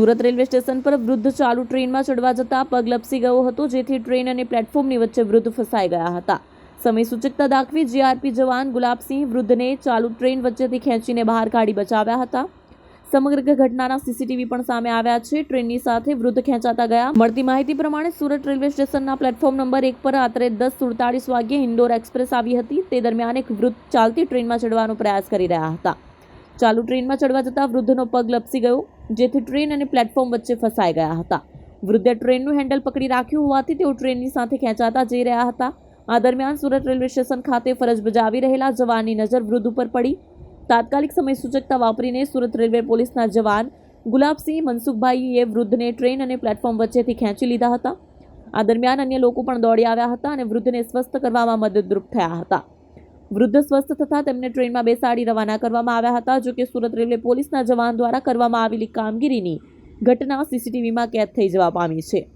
Surat railway station પર વૃદ્ધ ચાલુ ટ્રેનમાં ચડવા જતા પગ લપસી ગયો હતો, જેથી ટ્રેન અને પ્લેટફોર્મની વચ્ચે વૃદ્ધ ફસાઈ ગયા હતા. સમય સૂચકતા દાખવી જીઆરપી જવાન ગુલાબસિંહ વૃદ્ધને ચાલુ ટ્રેન વચ્ચેથી ખેંચીને બહાર કાઢી બચાવ્યા હતા. સમગ્ર ઘટનાના સીસીટીવી પણ સામે આવ્યા છે. ટ્રેનની સાથે વૃદ્ધ ખેંચાતા ગયા. મળતી માહિતી પ્રમાણે સુરત રેલવે સ્ટેશનના પ્લેટફોર્મ નંબર એક પર રાત્રે દસ સુડતાળીસ વાગ્યે ઇન્ડોર એક્સપ્રેસ આવી હતી. તે દરમિયાન એક વૃદ્ધ ચાલતી ટ્રેનમાં ચડવાનો પ્રયાસ કરી રહ્યા હતા. ચાલુ ટ્રેનમાં ચડવા જતાં વૃદ્ધનો પગ લપસી ગયો, જેથી ટ્રેન અને પ્લેટફોર્મ વચ્ચે ફસાઈ ગયા હતા. વૃદ્ધે ટ્રેનનું હેન્ડલ પકડી રાખ્યું હોવાથી તેઓ ટ્રેનની સાથે ખેંચાતા જઈ રહ્યા હતા. આ દરમિયાન સુરત રેલવે સ્ટેશન ખાતે ફરજ બજાવી રહેલા જવાનની નજર વૃદ્ધ ઉપર પડી. તાત્કાલિક સમય સૂચકતા વાપરીને સુરત રેલવે પોલીસના જવાન ગુલાબસિંહ મનસુખભાઈએ વૃદ્ધને ટ્રેન અને પ્લેટફોર્મ વચ્ચેથી ખેંચી લીધા હતા. આ દરમિયાન અન્ય લોકો પણ દોડી આવ્યા હતા અને વૃદ્ધને સ્વસ્થ કરવામાં મદદરૂપ થયા હતા. વૃદ્ધ સ્વસ્થ થતાં તેમને ટ્રેનમાં બેસાડી રવાના કરવામાં આવ્યા હતા, જો કે સુરત રેલવે પોલીસના જવાન દ્વારા કરવામાં આવેલી કામગીરીની ઘટના સીસીટીવીમાં કેદ થઈ જવા પામી છે.